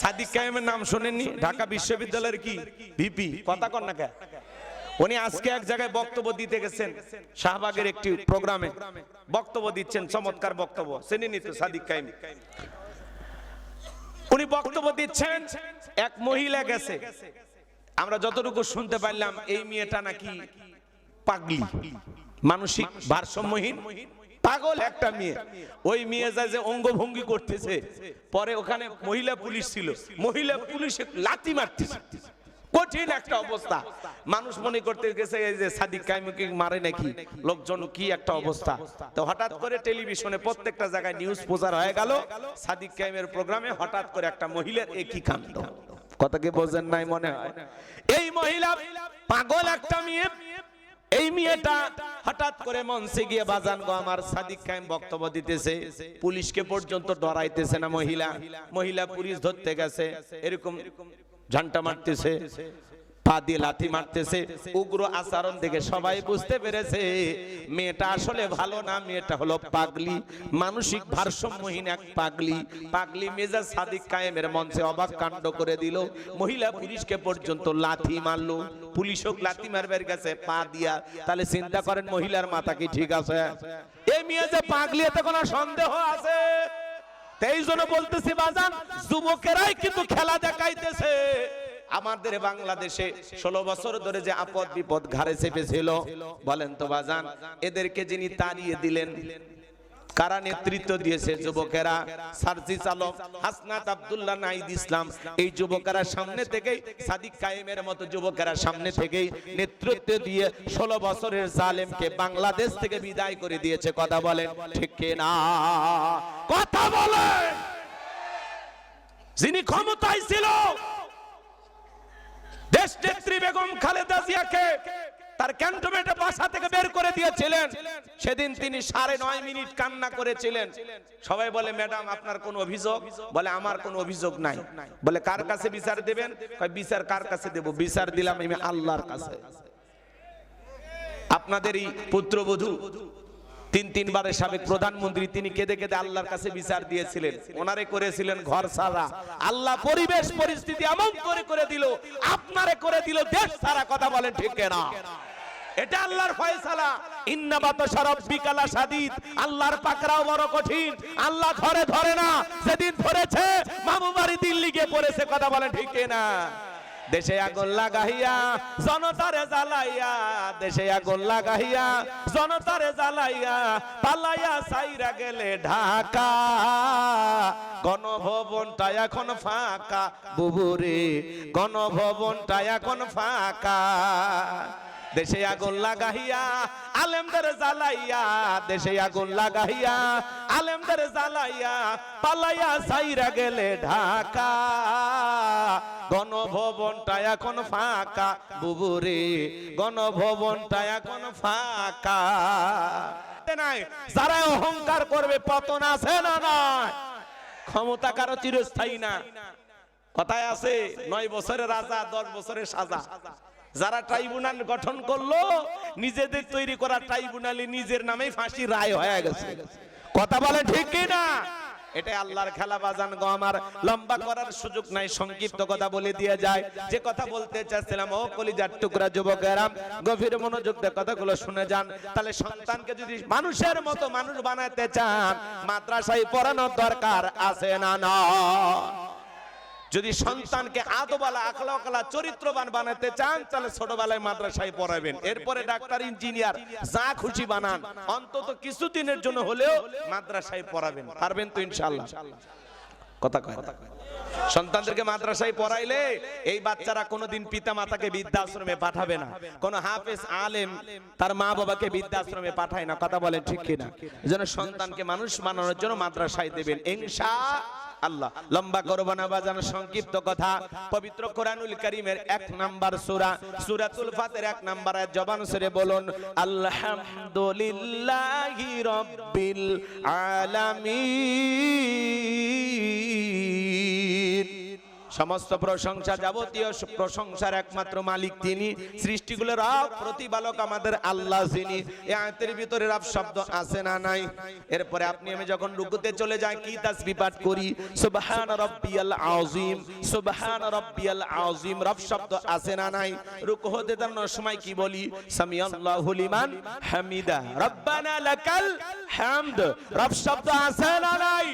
সাদিক কায়েমের নাম শোনেননি? ঢাকা বিশ্ববিদ্যালয়ের কি? ভিপি। কথা কর না কে? উনি আজকে এক জায়গায় বক্তব্য দিতে গেছেন, শাহবাগের একটি প্রোগ্রামে। বক্তব্য দিচ্ছেন, চমৎকার বক্তব্য। চেনেনি তো সাদিক কায়েম। উনি বক্তব্য দিচ্ছেন, এক মহিলা গেছে। আমরা যতটুকু শুনতে পারলাম এই মেয়েটা নাকি পাগলি, মানসিক ভারসাম্যহীন। পাগল একটা মেয়ে। ওই মেয়ে যায় যে অঙ্গভঙ্গি করতেছে, পরে ওখানে মহিলা পুলিশ ছিল। মহিলা পুলিশে লাথি মারতেছে। কঠিন একটা অবস্থা। মানুষ মনে করতে গেছে, এই যে সাদিক কাইমুকে মারে নাকি? লোকজন কি একটা অবস্থা? তো হঠাৎ করে টেলিভিশনে প্রত্যেকটা জায়গায় নিউজ প্রচার হয়ে গেল। সাদিক কাইমের প্রোগ্রামে হঠাৎ করে একটা মহিলার একই কাণ্ড। কথাকে বোঝেন নাই মনে হয়? এই মহিলা পাগল একটা মেয়ে। এই মেয়েটা হঠাৎ করে মঞ্চে গিয়ে বাজান গো, আমার সাদিক কায়েম বক্তব্য দিতেছে। পুলিশকে পর্যন্ত ডরাইতেছে না মহিলা। মহিলা পুলিশ ধরতে গেছে। এরকম ঝান্টা মারতেছে। পা দিয়ে লাথি মারতেছে। উগ্র আচরণ দেখে সবাই বুঝতে পেরেছে, মেয়েটা আসলে ভালো না, মেয়েটা হলো পাগলি। মানসিক ভারসাম্যহীন এক পাগলি। পাগলি মেজাজ সাদিক কায়েমের মঞ্চে অবাক কাণ্ড করে দিল। মহিলা পুলিশকে পর্যন্ত লাথি মারলো। পুলিশও লাথি মারবার গেছে পা দিয়া। তাহলে চিন্তা করেন মহিলার মাথা কি ঠিক আছে? এই মেয়ে যে পাগলি, এতে কোনো সন্দেহ আছে? এই জন্য বলতেছি, বাজান, যুবকেরাই কিন্তু খেলা দেখাইতেছে। আমাদের বাংলাদেশে ষোলো বছর ধরে যে আপদ বিপদ ঘাড়ে চেপেছিল, বলেন তো বাজান, এদেরকে যিনি তাড়িয়ে দিলেন, কারা নেতৃত্ব দিয়েছে যুবকেরা? সার্জিস আলম, হাসনাত আব্দুল্লাহ নাইদ ইসলাম, এই যুবকেরা সামনে থেকেই, সাদিক কায়েমের মতো যুবকেরা সামনে থেকেই নেতৃত্ব দিয়ে ষোলো বছরের জালেমকে বাংলাদেশ থেকে বিদায় করে দিয়েছে, কথা বলেন, ঠিক না? কথা বলেন! যিনি ক্ষমতায় ছিল দেশ নেত্রী বেগম খালেদা জিয়াকে তার ক্যান্টনমেন্টে বাসা থেকে বের করে দিয়েছিলেন। সেদিন তিনি সাড়ে নয় মিনিট কান্না করেছিলেন। সবাই বলে, ম্যাডাম, আপনার কোন অভিযোগ? বলে, আমার কোনো অভিযোগ নাই। বলে, কার কাছে বিচার দেবেন? বিচার কার কাছে দেব? বিচার দিলাম আমি আল্লাহর কাছে। আপনাদের এই পুত্রবধূ তিন তিনবারের সাবেক প্রধানমন্ত্রী, তিনি কেঁদে কেঁদে আল্লাহর কাছে বিচার দিয়েছিলেন। ওনারে করেছিলেন ঘর সারা। আল্লাহ পরিবেশ, পরিস্থিতি এমন করে করে দিল, আপনারে করে দিল দেশ সারা। কথা বলেন ঠিক না এটা আল্লাহর ফয়সালা। ইন্নাবাত আল্লাহর বড় কঠিন। আল্লাহ ঘরে ধরে না সেদিন ধরেছে, মামু দিল্লি গিয়ে পড়েছে। কথা বলেন ঠিক না দেশে আগুন লাগাইয়া, জনতারে জ্বালাইয়া, দেশে আগুন লাগাইয়া, জনতারে জ্বালাইয়া, পালাইয়া সাইরা গেলে ঢাকা। গণভবনটা এখন ফাঁকা, বুবুরে, গণভবনটা এখন ফাঁকা। দেশে আগুন লাগাইয়া, আলেমদের জ্বালাইয়া, দেশে আগুন লাগাইয়া, আলেমদের জ্বালাইয়া, পালাইয়া সাইরা গেলে ঢাকা। গণভবনটা এখন ফাঁকা, বুবুরে, গণভবনটা এখন ফাঁকা। নাই, যারা অহংকার করবে, পতন আছে না নয় ক্ষমতা কারও চিরস্থায়ী না। কথায় আছে, নয় বছরের রাজা, দশ বছরের সাজা। যারা ট্রাইব্যুনাল গঠন করল, নিজেদের তৈরি করা ট্রাইব্যুনালে নিজের নামেই ফাঁসি রায় হয়ে গেছে। কথা বলে ঠিক কি না? এটা আল্লাহর খেলা বাজান গো আমার। লম্বা করার সুযোগ নাই, সংক্ষিপ্ত কথা বলে দিয়ে যায়। যে কথা বলতে চাচ্ছিলাম, ও কলিজার টুকরা যুবকেরা, গভীর মনোযোগ দিয়ে কথাগুলো শুনে যান। তাহলে সন্তানকে যদি মানুষের মতো মানুষ বানাতে চান, মাদ্রাসায় পড়ানোর দরকার আছে না না? যদি সন্তানকে আদবালা আখলাকালা চরিত্রবান বানাতে চান, তাহলে ছোটবেলায় মাদ্রাসায় পড়াবেন। এরপরে ডাক্তার, ইঞ্জিনিয়ার, যা খুশি বানান। অন্তত কিছুদিনের জন্য হলেও মাদ্রাসায় পড়াবেন। পারবেন তো ইনশাআল্লাহ। কথা কয় সন্তানদেরকে মাদ্রাসায় পড়াইলে এই বাচ্চারা কোনোদিন পিতা মাতাকে বৃদ্ধাশ্রমে পাঠাবে না। কোন হাফেজ, আলেম তার মা বাবাকে বৃদ্ধাশ্রমে পাঠায় না। কথা বলেন ঠিক কিনা? যেন সন্তানকে মানুষ বানানোর জন্য মাদ্রাসায় দেবেন। ইনশা আল্লাহ। লম্বা করব না বাজান সংক্ষিপ্ত কথা। পবিত্র কোরআনুল করিমের এক নাম্বার সুরা, সুরাতুল ফাতের এক নাম্বার জবান সুরে বলুন, আলহামদুলিল্লাহি রব্বিল আলামিন। সমস্ত প্রশংসা যাবতীয় প্রশংসার একমাত্র মালিক তিনি। সৃষ্টিগুলোর প্রতিপালক আমাদের আল্লাহ যিনি। এই আয়াতের ভিতরে রব শব্দ আছে না নাই? এরপরে আপনি, আমি যখন রুকুতে চলে যাই, কি তাসবিহ পাঠ করি? সুবহান রাব্বিয়াল আযীম, সুবহান রাব্বিয়াল আযীম, রব শব্দ আছে না নাই? রুকু হতে দাঁড়ানোর সময় কি বলি? সামিয়াল্লাহু লিমান হামিদা। রব্বানা লাকাল হামদ। রব শব্দ আছে না নাই?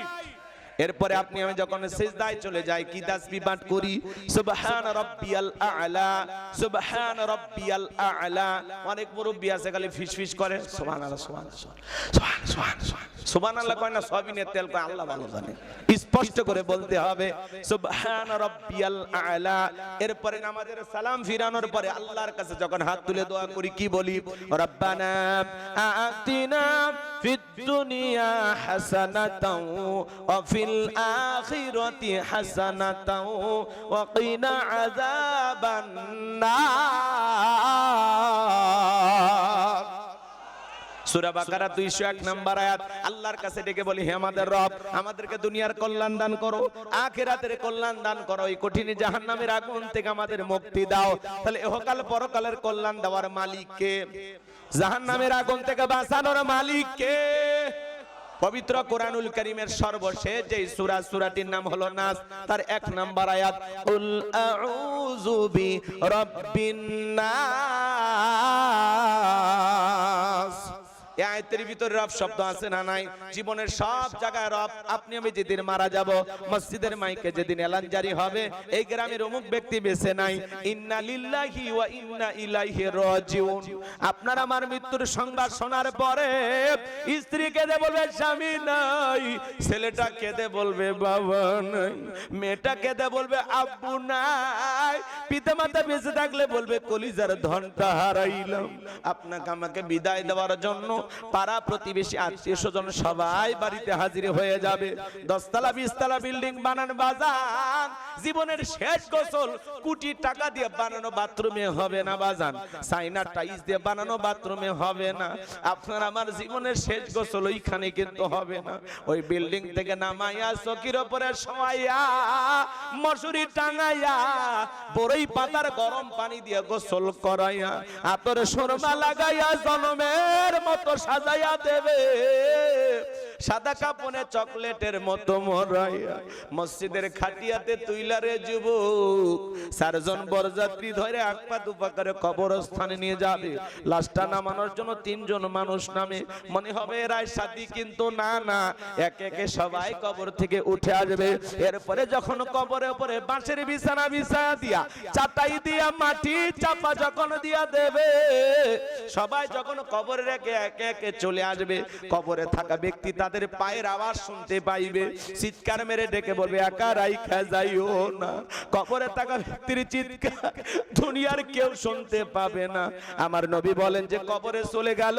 এরপরে আপনি, আমি যখন সিজদায় চলে যাই, কি তাসবিহ পাঠ করি? সুবহান রাব্বিয়াল আ'লা, সুবহান রাব্বিয়াল আ'লা। অনেক মুরব্বি আছে, খালি ফিসফিস করে। সুবহানাল্লাহ সুবহানাল্লাহ সুবহান সুবহান সুবহান সুবহানাল্লাহ কয় না সবিনের তেল কয়, আল্লাহ ভালো জানে। স্পষ্ট করে বলতে হবে, সুবহান রাব্বিয়াল আ'লা। এরপরে নামাজের সালাম ফিরানোর পরে আল্লাহর কাছে যখন হাত তুলে দোয়া করি, কি বলি? রব্বানা আতিনা ফিদ দুনিয়া হাসানাতাও, ওয়া ফিল আখিরাতি হাসানাতাও ওয়া কিনা আযাবান নার সূরা বাকারা 201 নাম্বার আয়াত, আল্লাহর কাছে ডেকে বলি, হে আমাদের রব, আমাদেরকে দুনিয়ার কল্যাণ দান করো, আখিরাতের কল্যাণ দান করো, এই কঠিন জাহান্নামের আগুন থেকে আমাদের মুক্তি দাও। তাহলে ইহকাল পরকালের কল্যাণ দেওয়ার মালিক কে? জাহান্নামের আগুন থেকে বাঁচানোর মালিক কে? পবিত্র কোরআনুল করিমের সর্বশেষ যে সূরা, সুরাটির নাম হলো নাস, তার এক নাম্বার আয়াত, উল আউযু বি রাব্বিন নাস। আয়াতের ভিতরে রব শব্দ আছে না নাই? জীবনের সব জায়গায় রব, আপনি আমি যেদিন মারা যাব, মসজিদের মাইকে যেদিন এলান জারি হবে, এই গ্রামের অমুক ব্যক্তি বেঁচে নাই। ইন্না লিল্লাহি ওয়া ইন্না ইলাইহি রাজিউন। আপনার আমার মৃত্যুর সংবাদ শোনার পরে স্ত্রী কেঁদে বলবে, স্বামী নাই। ছেলেটা কেঁদে বলবে, বাবা নাই। মেয়েটা কেঁদে বলবে, আব্বু নাই। পিতামাতা বেঁচে থাকলে বলবে, কলিজার ধনটা হারাইলাম। আপনাকে আমাকে বিদায় দেওয়ার জন্য পাড়া প্রতিবেশী আত্মীয় স্বজন সবাই বাড়িতে হাজির হয়ে যাবে। দশতলা, বিশতলা বিল্ডিং বানান বাজান। জীবনের শেষ গোসল কোটি টাকা দিয়ে বানানো বাথরুমে হবে না বাজান। সাইনা টাইস দিয়ে বানানো বাথরুমে হবে না। আপনার আমার জীবনের শেষ গোসল ওইখানে কিন্তু হবে না। ওই বিল্ডিং থেকে নামাইয়া চকির ওপরে শোয়াইয়া, মশুরি টাঙাইয়া, বড়ই পাতার গরম পানি দিয়ে গোসল করাইয়া, আতর সুরমা লাগাইয়া জনমের মতো সাজাইয়া দেবে। সাদা কাপনে চকলেটের মতো মরাইয়া মসজিদের খাটিয়াতে তুইলারে যুবক। চারজন বরযাত্রী ধরে আকপা দুপা করে কবরস্থানে নিয়ে যাবে। লাশটা নামানোর জন্য তিনজন মানুষ নামে। মনে হবে এরাই সাথী, কিন্তু না না। একে একে সবাই কবর থেকে উঠে আসবে। এরপরে যখন কবরের উপরে বাঁশের বিছানা বিছায়া দিয়া, চাটাই দিয়া মাটি চাপা যখন দিয়া দেবে, সবাই যখন কবরে রেখে একে একে চলে আসবে, কবরে থাকা ব্যক্তি তাদের পায়ের আওয়াজ শুনতে পাইবে। চিৎকার মেরে ডেকে বলবে, একা রাইখা যাইও না। কবরে থাকা ব্যক্তির চিৎকার দুনিয়ার কেউ শুনতে পাবে না। আমার নবী বলেন যে, কবরে চলে গেল,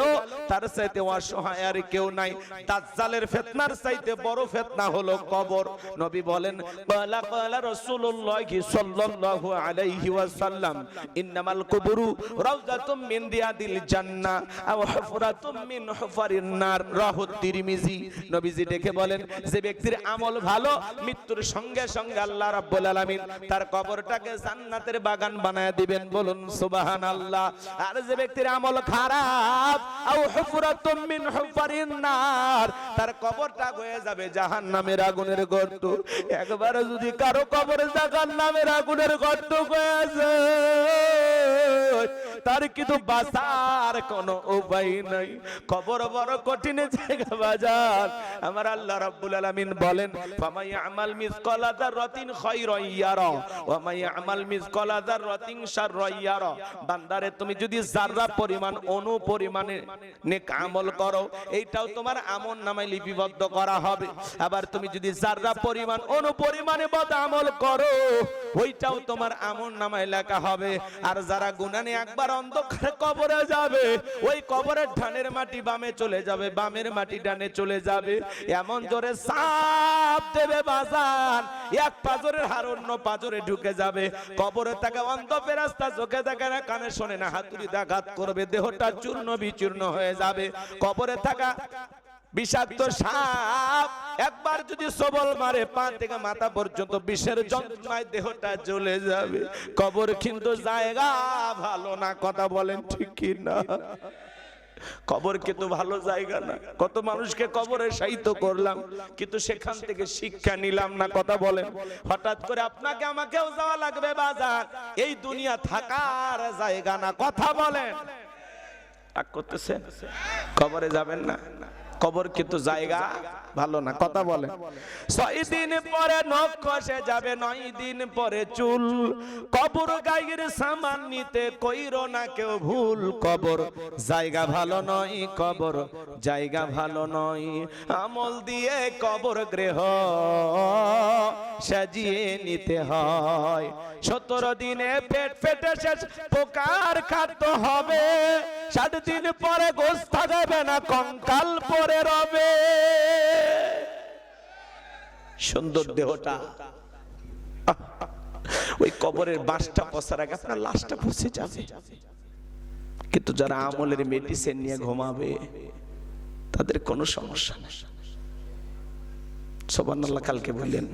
তার চাইতে অসহায় আর কেউ নাই। দাজ্জালের ফিতনার চাইতে বড় ফিতনা হলো কবর। নবী বলেন ক্বালা ক্বালা রাসূলুল্লাহ সাল্লাল্লাহু আলাইহি ওয়াসাল্লাম, ইন্নামাল কুবুরু রাউযাতুম মিন দিয়াদিল জান্নাহ, আও হুফরাতুম মিন হুফারিন নার। রাহু তিরমিজি নবীজি ডেকে বলেন, যে ব্যক্তির আমল ভালো, মৃত্যুর সঙ্গে সঙ্গে আল্লাহ রাব্বুল আলামিন তার কবরটাকে জান্নাতের বাগান বানায় দিবেন। বলুন, সুবহানাল্লাহ। আর যে ব্যক্তির আমল খারাপ, আও হুফরাতুম মিন হুফারিন নার, তার কবরটা হয়ে যাবে জাহান্নামের আগুনের গর্ত। একবার যদি কারও কবরে জাহান্নামের আগুনের গর্ত হয়ে যায় তার কিন্তু বাঁচার কোনো উপায় নাই। কবর বড় কঠিন জায়গা বাজার। আমার আল্লাহ রাব্বুল আলামিন বলেন, ফামাই আমাল আমাল বান্দারে, তুমি যদি পরিমাণ অনু পরিমাণে নেক আমল করো, এইটাও তোমার আমল নামায় লিপিবদ্ধ করা হবে। আবার তুমি যদি যাররা পরিমাণ অনু পরিমাণে বদ আমল করো, ওইটাও তোমার আমল নামায় লেখা হবে। আর যারা গুনানে একবার অন্ধকার কবরে যাবে। ওই কবরের ধানের মাটি বামে চলে যাবে, বামের মাটি ডানে চলে যাবে। এমন জোরে সাপ দেবে বাজান। এক পাজরের হার অন্য পাজরে ঢুকে যাবে। কবরে থাকা অন্ধ ফেরাস্তা চোখে দেখে না, কানে শোনে না, হাতুড়ি আঘাত করবে। দেহটা চূর্ণ বিচূর্ণ হয়ে যাবে। কবরে থাকা বিষাক্ত সাপ। একবার যদি সবল মারে পা থেকে মাথা পর্যন্ত বিষের যন্ত্রণায় দেহটা জ্বলে যাবে। কবর কিন্তু জায়গা ভালো না কথা বলেন ঠিক না কবর কিন্তু ভালো জায়গা না। কত মানুষকে কবরে সাহিত্য করলাম কিন্তু সেখান থেকে শিক্ষা নিলাম না কথা বলেন। হঠাৎ করে আপনাকে আমাকেও যাওয়া লাগবে বাজার। এই দুনিয়া থাকার জায়গা না কথা বলেন। করতেছেন? কবরে যাবেন না। কবর কিন্তু জায়গা ভালো না কথা বলে। ছয় দিন পরে নখ খসে যাবে নয় দিন পরে চুল। কবর গাইয়ের সামান নিতে কইরো না কেউ ভুল। কবর জায়গা ভালো নয় কবর জায়গা ভালো নয়। আমল দিয়ে কবর গৃহ সাজিয়ে নিতে হয়। সতেরো দিনে পেট পেটে শেষ পোকার খাদ্য হবে। ষাট দিন পরে গোস থাকবে না কঙ্কাল পরে রবে। সুন্দর দেহটা। ওই কবরের বাঁশটা পচার আগে আপনার লাশটা পচে যাবে। কিন্তু যারা আমলের মেডিসিন নিয়ে ঘুমাবে, তাদের কোনো সমস্যা নেই। সোবান কালকে বললেন।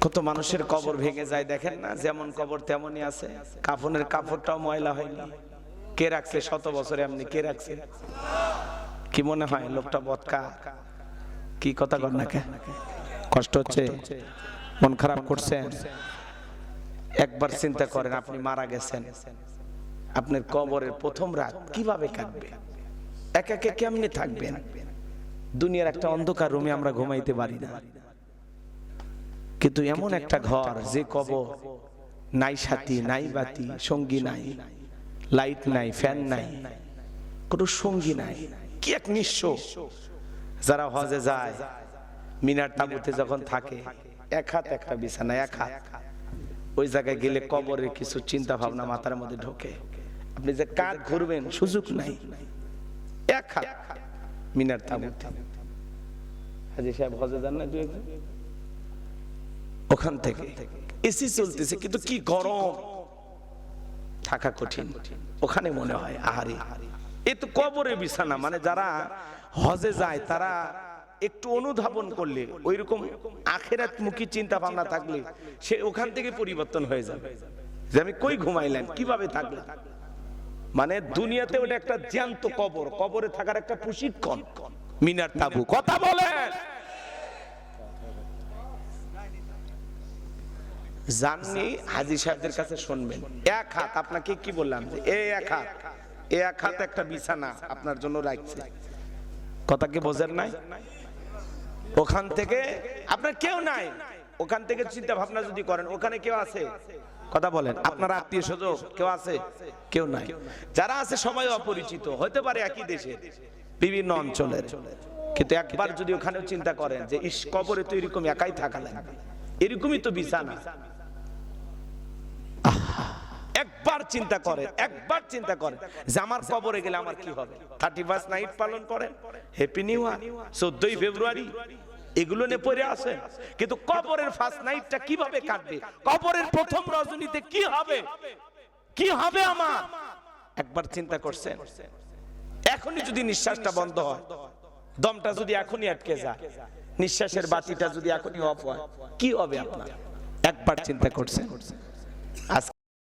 কত মানুষের কবর ভেঙে যায় দেখেন না? যেমন কবর তেমনই আছে। কাফনের কাপড়টাও ময়লা হয়নি কে রাখছে? শত বছরে এমনি কে রাখছে? কি মনে হয় লোকটা বদকা? কি কথা কর না কষ্ট হচ্ছে? মন খারাপ করছেন? একবার চিন্তা করেন আপনি মারা গেছেন। আপনার কবরের প্রথম রাত কীভাবে কাটবে? একা একে কেমনে থাকবেন? দুনিয়ার একটা অন্ধকার রুমে আমরা ঘুমাইতে পারি না। কিন্তু এমন একটা ঘর, যে কবর, নাই সাথী, নাই বাতি, সঙ্গী নাই। লাইট নাই ফ্যান নাই। কোনো সঙ্গী নাই। কি এক নিঃস্ব। যারা হজে যায়, মিনার তাবুতে যখন থাকে, এক হাত একটা বিছানা, এক হাত। ওই জায়গায় গেলে কবরের কিছু চিন্তা ভাবনা মাথার মধ্যে ঢোকে। আপনি যে কাক ঘুরবেন, সুযোগ নাই। এক হাত মিনার তাবুতে। হাজি সাহেব হজে যান না ওখান থেকে। এসি চলতেছে, কিন্তু কি গরম। থাকা কঠিন। ওখানে মনে হয়, আহারে। এ তো কবরে বিছানা মানে যারা হজে যায়, তারা একটু অনুধাবন করলে ওই রকম আখেরাত মুখী চিন্তা ভাবনা থাকলে সে ওখান থেকে পরিবর্তন হয়ে যাবে। যে আমি কই ঘুমাইলাম, কীভাবে থাকলাম? মানে দুনিয়াতে ওটা একটা জ্যান্ত কবর, কবরে থাকার একটা প্রশিক্ষণ। মিনার তাবু, কথা বলেন। জাননি হাজি সাহেবদের কাছে শুনবেন। এক হাত, আপনাকে কি বললাম যে এই এক হাত এই এক হাত একটা বিছানা আপনার জন্য রাখছে। কথা কি বোঝেন নাই? ওখান থেকে, আপনার কেউ নাই। ওখান থেকে চিন্তা ভাবনা যদি করেন, ওখানে কেউ আছে? কথা বলেন, আপনার আত্মীয় স্বজন কেউ আছে? কেউ নাই। যারা আছে সবাই অপরিচিত হতে পারে একই দেশে, বিভিন্ন অঞ্চলের। কিন্তু একবার যদি ওখানেও চিন্তা করেন যে, ইস, কবরে তো এরকম একাই থাকা লাগবে। এরকমই তো বিছানা। একবার চিন্তা করেন একবার চিন্তা করেন যে আমার কবরে গেলে আমার কি হবে? থার্টি ফার্স্ট নাইট পালন করেন হ্যাপি নিউ ইয়ার চোদ্দই ফেব্রুয়ারি, এগুলো নিয়ে পড়ে আছে কিন্তু কবরের ফার্স্ট নাইটটা কীভাবে কাটবে? কবরের প্রথম রজনীতে কি হবে? কি হবে আমার? একবার চিন্তা করছেন এখনই যদি নিঃশ্বাসটা বন্ধ হয়, দমটা যদি এখনই আটকে যায়, নিঃশ্বাসের বাতিটা যদি এখনই অফ হয়, কি হবে আপনার? একবার চিন্তা করছেন আজকে